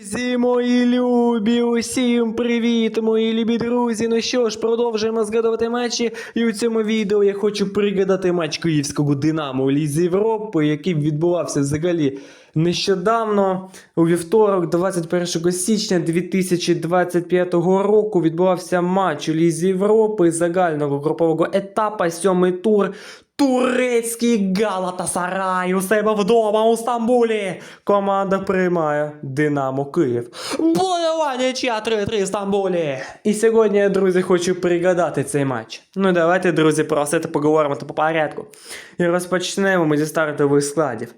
Друзі, мої любі, усім привіт, мої любі друзі. Ну що ж, продовжуємо згадувати матчі. І у цьому відео я хочу пригадати матч київського Динамо у Лізі Європи, який відбувався взагалі нещодавно. У вівторок, 21 січня 2025 року, відбувався матч у Лізі Європи загального групового етапу, сьомий тур. Турецький Галатасарай у себе вдома у Стамбулі. Команда приймає Динамо Київ. Бойова нічия 3-3 в Стамбулі. І сьогодні я, друзі, хочу пригадати цей матч. Ну давайте, друзі, про все це поговоримо то по порядку. І розпочнемо ми зі стартових складів.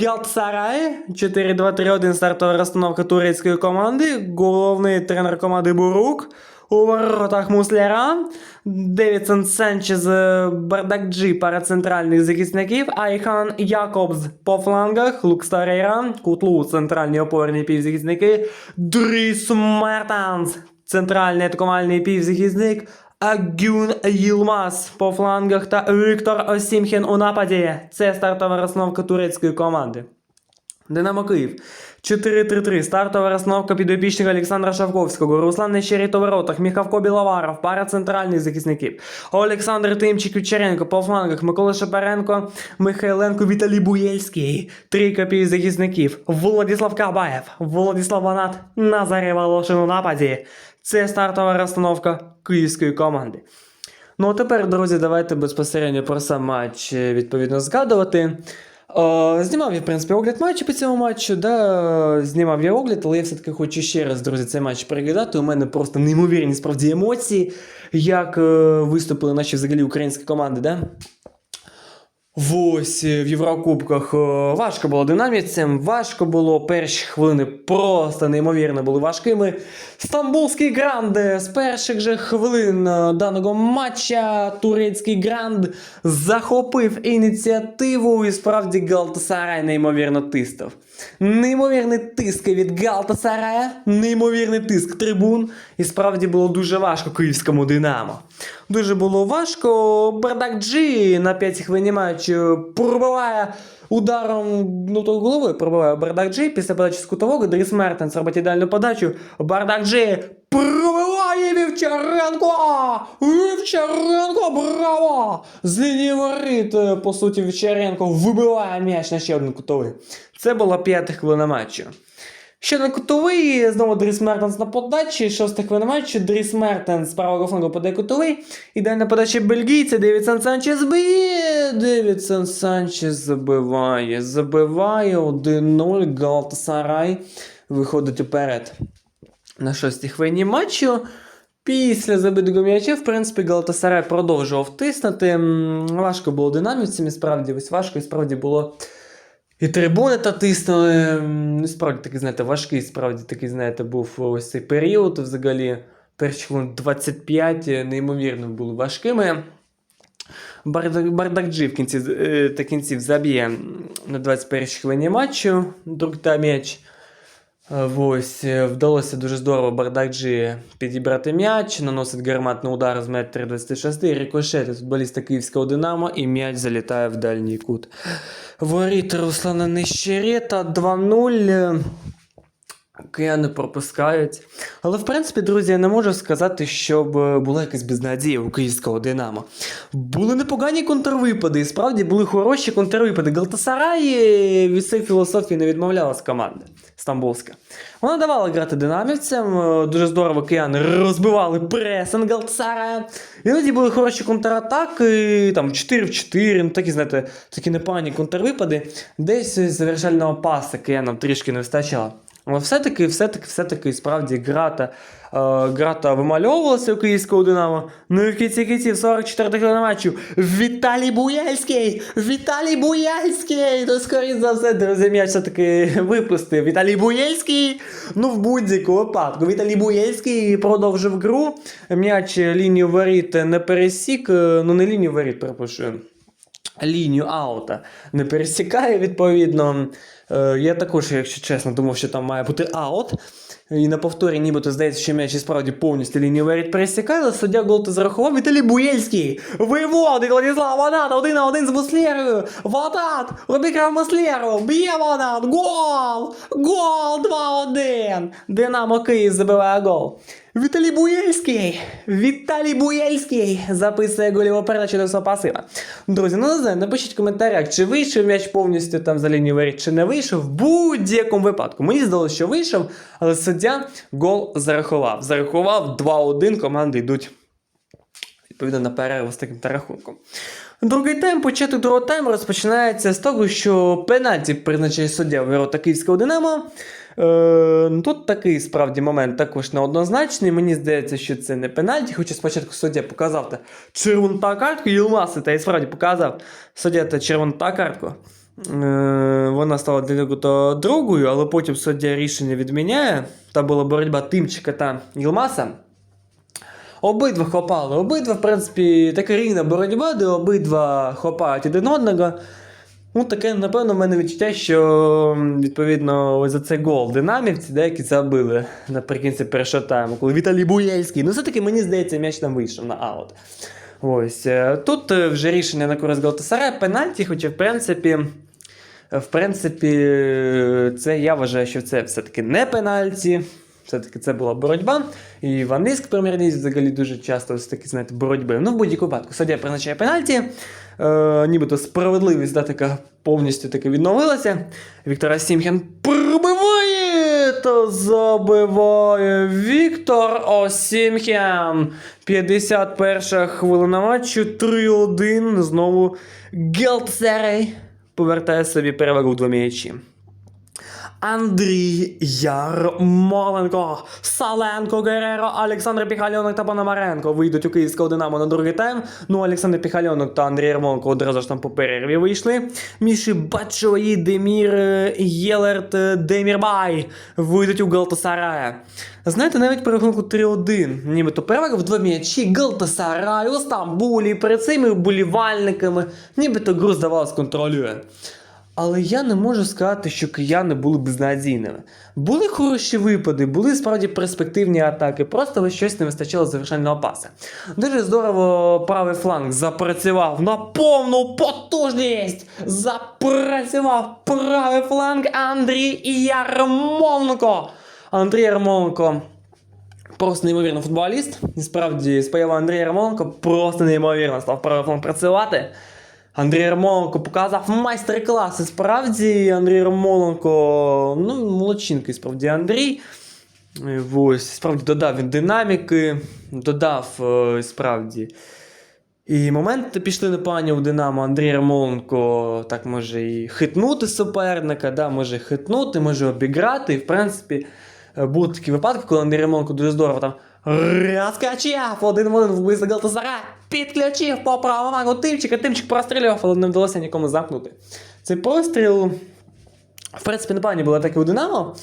Галатасарай 4-2-3-1 стартова розстановка турецької команди. Головний тренер команди Бурук. У воротах Мусляра, Девідсон Санчез, е, Бардакджі пара центральних захисників, Айхан Якобс по флангах, Лук Старейра, Кутлу центральні опорні півзахисники, Дріс Мертанс, центральний атакувальний півзахисник, Агюн Їлмас по флангах. Та Віктор Осімхін у нападі. Це стартова розстановка турецької команди. Динамо Київ. 4-3-3. Стартова розстановка підопічного Олександра Шавковського. Руслан Нещеріт у воротах. Міхавко Біловаров. Пара центральних захисників. Олександр Тимчик Кучеренко по флангах. Микола Шапаренко. Михайленко Віталій Буєльський. Трійка півзахисників. Владислав Кабаєв. Владислав Ванат. Назарій Волошин у нападі. Це стартова розстановка київської команди. Ну а тепер, друзі, давайте безпосередньо про сам матч е, відповідно згадувати. О, знімав я, в принципі, огляд матчу по цьому матчу, да, знімав я огляд, але я все-таки хочу ще раз, друзі, цей матч переглядати. У мене просто неймовірні справді емоції, як е, виступили наші взагалі українські команди, да? Ось е, в Єврокубках е, важко було динамівцям, важко було перші хвилини просто неймовірно були важкими. Стамбулський гранд е, з перших же хвилин даного матча турецький гранд захопив ініціативу і справді Галтасарай неймовірно тиснув. Неймовірний тиск від Галтасарая, неймовірний тиск трибун. І справді було дуже важко київському Динамо. Дуже було важко. Бардак Джі на 5 хвилині матчу пробиває ударом ну, головою пробиває Бардак Джі після подачі з кутового. Дріс Мертенс робить ідеальну подачу. Бардак Джі пробиває Вівчаренко! Вівчаренко, браво! З лінії воріт, е, по суті, Вівчаренко вибиває м'яч на ще один кутовий. Це була п'ята хвилина матчу. Ще на кутовий, знову Дріс Мертенс на подачі, хвилина матчу, Дріс Мертенс з правого флангу подає кутовий. Ідеальна подача бельгійця, Девідсон Санчес б'є, Девідсон Санчес забиває, забиває 1-0, Галтасарай виходить уперед. На шостій хвилині матчу. Після забитого м'яча, в принципі, Галатасарай продовжував тиснути. Важко було динамівцям, і справді, ось важко, і справді було і трибуни та тиснули. Ну, справді такий, знаєте, важкий, справді такий, знаєте, був ось цей період взагалі. Перші хвилин 25 неймовірно були важкими. Бардак, Бардакджі в кінці, е, та кінців заб'є на 21 хвилині матчу друг та м'яч. Е, Ось, е, вдалося дуже здорово Бардакджі підібрати м'яч, наносить гарматний удар з метра 26, рикошет футболіста київського Динамо, і м'яч залітає в дальній кут. Воріт Руслана Нещерета 2-0. Кияни пропускають. Але в принципі, друзі, я не можу сказати, щоб е, була якась безнадія у київського Динамо. Були непогані контрвипади, і справді були хороші контрвипади. Галтасарай е, від цієї філософії не відмовлялась команда стамбульська. Вона давала грати динамівцям, е, дуже здорово кияни розбивали пресинг Галтасарая. Іноді були хороші контратаки, там 4 в 4, ну такі, знаєте, такі непогані контрвипади. Десь завершального паса киянам трішки не вистачало. Все-таки, все-таки, все-таки, справді, грата, е, грата вимальовувалася у київського Динамо. Ну і в кінці кінців 44 хвилина матчу. Віталій Буяльський! Віталій Буяльський! Ну, скоріше за все, друзі, м'яч все-таки випустив. Віталій Буяльський! Ну, в будь-якому випадку. Віталій Буяльський продовжив гру. М'яч лінію воріт не пересік. е, Ну, не лінію воріт, перепрошую лінію аута не пересікає, відповідно. Е, я також, якщо чесно, думав, що там має бути аут. І на повторі нібито здається, що м'яч і справді повністю лінію воріт пересікає, але гол зарахував Віталій Буєльський. Виводить Владислав Ванат один на один з Муслєрою. Ванат обікрав Муслєру. Б'є Ванат. Гол! Гол 2-1. Динамо Київ забиває гол. Віталій Буєльський! Віталій Буєльський записує гольову передачу до свого пасива. Друзі, ну не знаю, напишіть в коментарях, чи вийшов м'яч повністю там за лінію воріт, чи не вийшов. В будь-якому випадку. Мені здалося, що вийшов, але суддя гол зарахував. Зарахував 2-1, команди йдуть відповідно на перерву з таким рахунком. Другий тайм, початок другого тайму розпочинається з того, що пенальті призначає суддя ворота Київського Динамо. Е, ну, тут такий справді момент також неоднозначний. Мені здається, що це не пенальті, хоча спочатку суддя показав та червону та картку, Єлмаси та і справді показав суддя та червону та картку. Е, вона стала для нього другою, але потім суддя рішення відміняє. Та була боротьба Тимчика та Єлмаса. Обидва хопали. Обидва, в принципі, така рівна боротьба, де обидва хопають один одного. Ну, таке, напевно, в мене відчуття, що відповідно ось за цей гол динамівці деякі забили наприкінці першого тайму, коли Віталій Буєльський. Ну, все-таки мені здається, м'яч там вийшов на аут. Ось. е, Тут е, вже рішення на користь Галтасарая, пенальті, хоча, в принципі, в принципі, е, це я вважаю, що це все-таки не пенальті. Все-таки це була боротьба. І в англійській прем'єр-лізі взагалі дуже часто ось такі, знаєте, боротьби. Ну, в будь-якому випадку, суддя призначає пенальті. Е, нібито справедливість да, така повністю таки відновилася. Віктор Сімхен пробиває та забиває Віктор Осімхен. 51 хвилина матчу, 3-1. Знову Гелтсерей повертає собі перевагу в два м'ячі. Андрій Ярмоленко, Саленко, Гереро, Олександр Піхальонок та Пономаренко вийдуть у київського Динамо на другий тайм. Ну, Олександр Піхальонок та Андрій Ярмоленко одразу ж там по перерві вийшли. Міші Бачової, Демір е, Єлерт, е, Демірбай вийдуть у Галтасарая. Знаєте, навіть по рахунку 3-1, нібито перевага два м'ячі Галтасарай у Стамбулі перед цими вболівальниками, нібито гру здавалось контролює. Але я не можу сказати, що кияни були безнадійними. Були хороші випади, були справді перспективні атаки, просто ось щось не вистачало завершального паса. Дуже здорово правий фланг запрацював на повну потужність. Запрацював правий фланг Андрій Ярмоленко. Андрій Ярмоленко просто неймовірний футболіст. І справді, з появою Андрія Ярмоленко просто неймовірно став правий фланг працювати. Андрій Ярмоленко показав майстер-клас. І справді Андрій Ярмоленко, ну, молодчинки, справді Андрій. Е, Ось, справді додав він динаміки, додав е, справді. І моменти пішли непогані у Динамо. Андрій Ярмоленко так може і хитнути суперника, да, може хитнути, може обіграти. І в принципі, е, були такі випадки, коли Андрій Ярмоленко дуже здорово там розкачав один в один вбивство Галтасара, підключив по правому Тимчика, Тимчик прострілював, але не вдалося нікому замкнути. Цей постріл, в принципі, непогані були атаки у Динамо.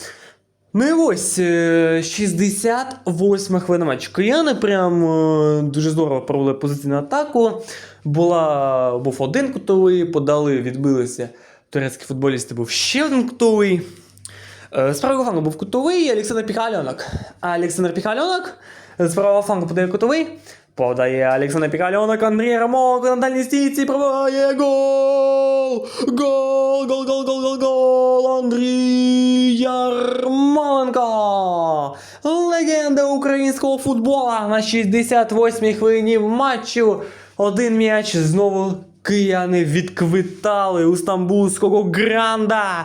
Ну і ось е, 68 хвилина матчу. Кияни прям е, дуже здорово провели позиційну атаку. Була, був один кутовий, подали, відбилися. Турецькі футболісти був ще один кутовий. Е, З правого флангу був кутовий Олександр Піхальонок. А Олександр Піхальонок з правого флангу подає кутовий. Подає Олександр Піхальонок, Андрій Рамонко на дальній стійці пробиває гол! Гол, гол, гол, гол, гол, гол! Андрій Ярмоленко! Легенда українського футбола на 68-й хвилині матчу. Один м'яч знову кияни відквитали у стамбульського гранда.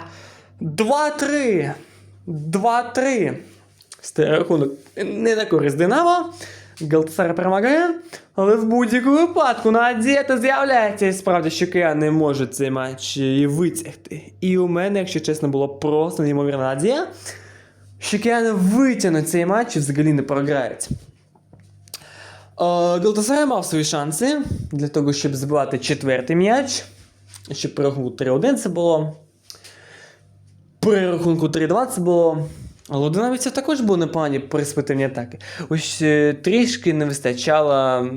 2-3. 2-3. Стає рахунок не на користь Динамо. Галтасар перемагає. Але в будь-якому випадку надія з'являється. І справді, що кияни можуть цей матч і витягти. І у мене, якщо чесно, було просто неймовірна надія, що кияни витягнуть цей матч і взагалі не програють. Галтасарай мав свої шанси для того, щоб забивати четвертий м'яч. Щоб при 3-1 це було. При рахунку 3-2 це було. Але у динамівців також були непогані перспективні атаки. Ось е, трішки не вистачало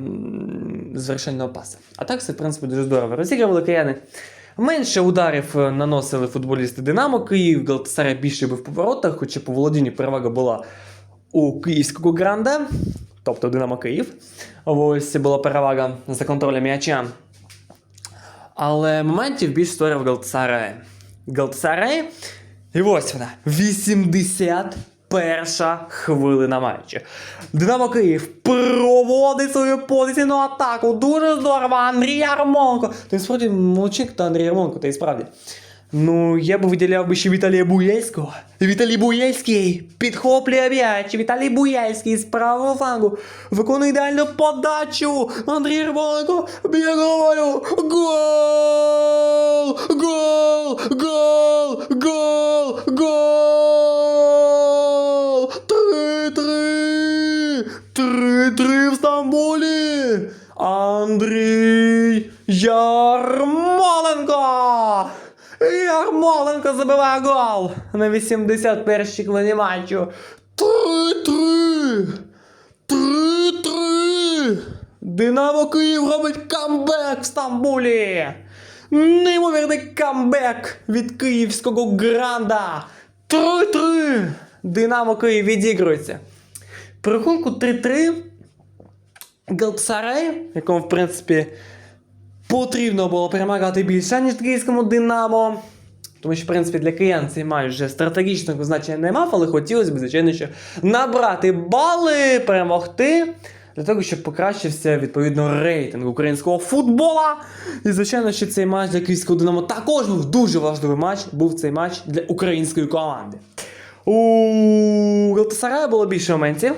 завершального паса. А так все, в принципі, дуже здорово. Розігрували кияни Менше ударів е, наносили футболісти Динамо Київ, Галтасарай більше був в поворотах, хоча по володінню перевага була у київського гранда, тобто Динамо Київ. Ось була перевага за контролем м'яча. Але моментів більш створив Галтасарай. Галтасарай. І ось вона. 81 хвилина матчу. Динамо Київ проводить свою позиційну атаку. Дуже здорово. Андрій Ярмонко. Ти справді молодчик та Андрій Ярмонко, та й справді. Ну, я б виділяв би ще Віталія Буєльського. Віталій Буєльський підхоплює м'яч. Віталій Буєльський з правого флангу виконує ідеальну подачу. Андрій Ярмоленко б'є головою. Гол! Гол! Гол! Гол! Гол! Три-три! Три-три в Стамбулі! Андрій Ярмоленко! Ярмоленко забиває гол на 81-й хвилині матчу. Три-три! Три-три! Динамо Київ робить камбек в Стамбулі! Неймовірний камбек від київського гранда! Три-три! Динамо Київ відігрується. При рахунку 3-3 Галатасарай, якому, в принципі, потрібно було перемагати більше, ніж київському Динамо. Тому що, в принципі, для киян цей матч вже стратегічного значення не мав, але хотілося б, звичайно, що набрати бали, перемогти. Для того, щоб покращився відповідно рейтинг українського футбола. І, звичайно, що цей матч для київського Динамо також був дуже важливий матч. Був цей матч для української команди. У Галтасарая було більше моментів.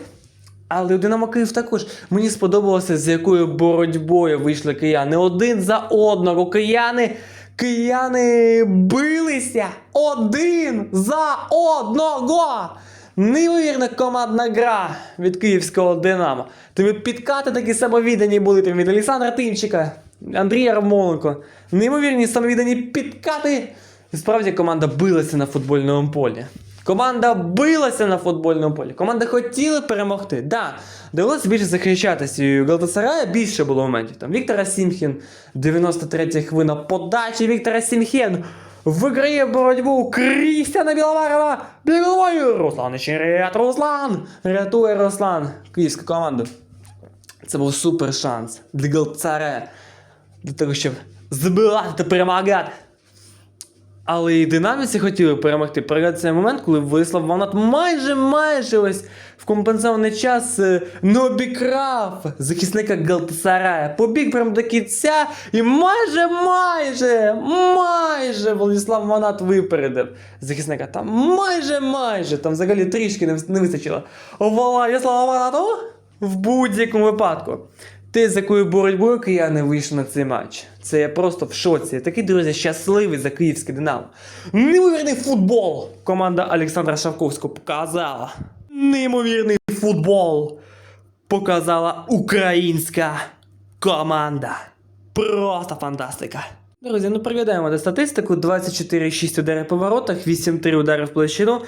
Але у Динамо Київ також мені сподобалося, з якою боротьбою вийшли кияни один за одного. Кияни, кияни билися один за одного. Неймовірна командна гра від київського Динамо. Тобі підкати такі самовіддані були там від Олександра Тимчика, Андрія Ромоленко. Неймовірні самовіддані підкати. Справді команда билася на футбольному полі. Команда билася на футбольному полі. Команда хотіла перемогти. Да, довелося більше захищатися. І у Галатасарая більше було моментів. Там Віктора Сімхін, 93 хвилина подачі Віктора Сімхін. Виграє боротьбу Крістяна Біловарова. Біловою Руслан Щерет. Руслан! Рятує Руслан. Київську команду. Це був супер шанс для Галатасарая. Для того, щоб збивати перемагати. Але і динаміці хотіли перемогти. Пригадується цей момент, коли Вислав Ванат майже майже ось в компенсований час е, обікрав захисника Галтасарая. Побіг прямо до кінця і майже, майже, майже Владислав Ванат випередив захисника. Там майже, майже, там взагалі трішки не, вистачило. Владислава Ванату в будь-якому випадку. Те, з якою боротьбою кияни вийшли на цей матч. Це я просто в шоці. Такий, друзі, щасливий за київське Динамо. Неймовірний футбол! Команда Олександра Шавковського показала. Неймовірний футбол показала українська команда. Просто фантастика. Друзі, ну пригадаємо до статистику: 24,6 ударів по воротах, 8-3 удари в площину.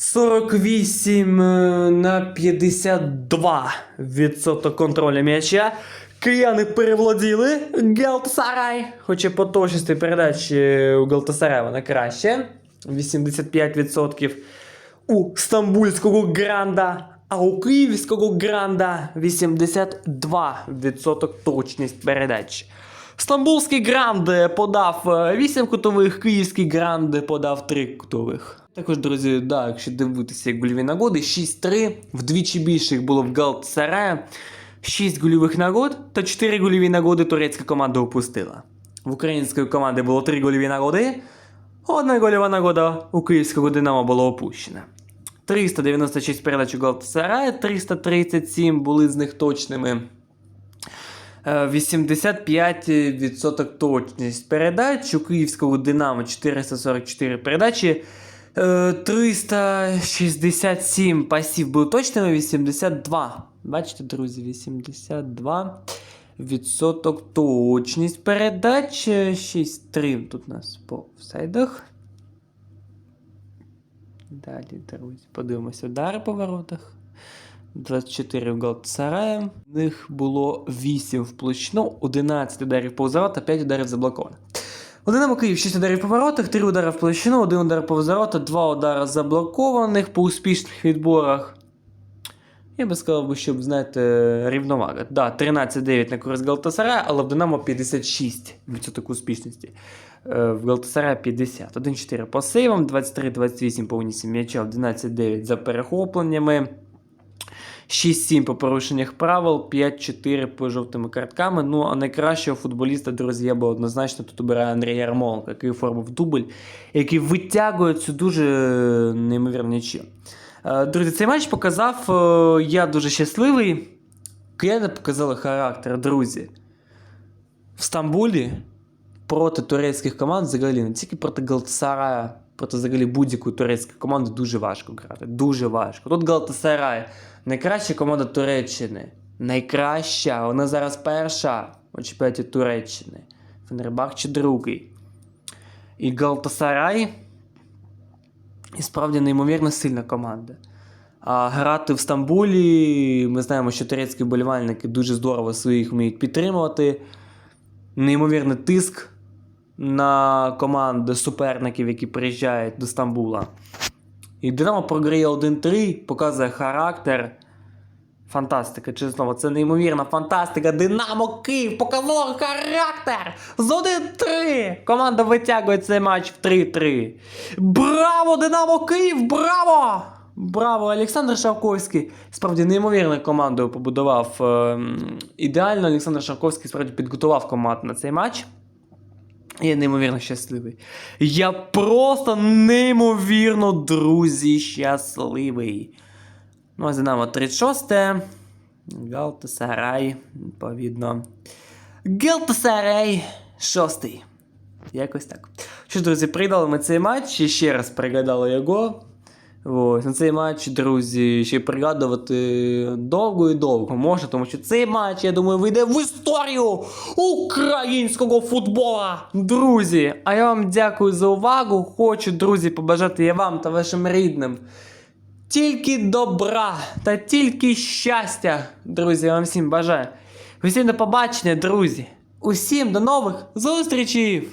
48 е, на 52 відсоток контролю м'яча. Кияни перевладіли Галтасарай. Хоча по точності передачі у Галтасарая вона краще. 85% у стамбульського гранда. А у київського гранда 82% точність передач. Стамбульський гранд подав 8 кутових, київський гранд подав 3 кутових. Також, друзі, да, якщо дивитися гольові нагоди, 6-3, вдвічі більше їх було в Галатасарая. 6 гольових нагод та 4 гольові нагоди турецька команда упустила. В української команди було 3 гольові нагоди, одна гольова нагода у київського Динамо була опущена. 396 передач у Галатасарая, 337 були з них точними. Е, 85% точність передач у київського Динамо 444 передачі. Е, 367 пасів були точними, 82. Бачите, друзі, 82 відсоток точність передач. 6-3 тут у нас по офсайдах. Далі, друзі, подивимося удари по воротах. 24 в Галатасарая. В них було 8 в площину, 11 ударів повз ворота, 5 ударів заблоковано. У Київ 6 ударів по воротах, 3 удари в площину, 1 удар по ворота, 2 удари заблокованих по успішних відборах. Я би сказав, щоб, знаєте, рівновага. Да, 13-9 на користь Галтасарая, але в Динамо 56% успішності. Е, В Галтасарая 50. 1-4 по сейвам, 23-28 по унісі м'яча, 11-9 за перехопленнями. 6-7 по порушеннях правил, 5-4 по жовтими картками. Ну, а найкращого футболіста, друзі, я би однозначно тут обираю Андрія Ярмоленка, який оформив дубль, який витягує цю дуже неймовірну нічю. Е, Друзі, цей матч показав, е, я дуже щасливий. Кияни показали характер, друзі. В Стамбулі проти турецьких команд взагалі не тільки проти Галтасарая, проти взагалі будь-якої турецької команди дуже важко грати. Дуже важко. Тут Галтасарай найкраща команда Туреччини. Найкраща. Вона зараз перша у чемпіонаті Туреччини. Фенербахче другий. І Галтасарай і справді неймовірно сильна команда. А грати в Стамбулі, ми знаємо, що турецькі вболівальники дуже здорово своїх вміють підтримувати. Неймовірний тиск на команди суперників, які приїжджають до Стамбула. І Динамо програє 1-3, показує характер. Фантастика, чесно, це неймовірна фантастика. Динамо Київ показав характер! З 1-3! Команда витягує цей матч в 3-3. Браво, Динамо Київ! Браво! Браво, Олександр Шавковський. Справді неймовірною командою побудував. ем, ідеально Олександр Шавковський справді підготував команду на цей матч. Я неймовірно щасливий. Я просто неймовірно, друзі, щасливий. Ну, а за нами 36. Галтасарай, відповідно. Галтасарай 6. Якось так. Що, друзі, пригадали ми цей матч і ще раз пригадали його. Ось, на цей матч, друзі, ще пригадувати довго і довго можна, тому що цей матч, я думаю, вийде в історію українського футбола. Друзі, а я вам дякую за увагу. Хочу, друзі, побажати я вам та вашим рідним. Тільки добра та тільки щастя, друзі, я вам всім бажаю. Усім до побачення, друзі. Усім до нових зустрічей!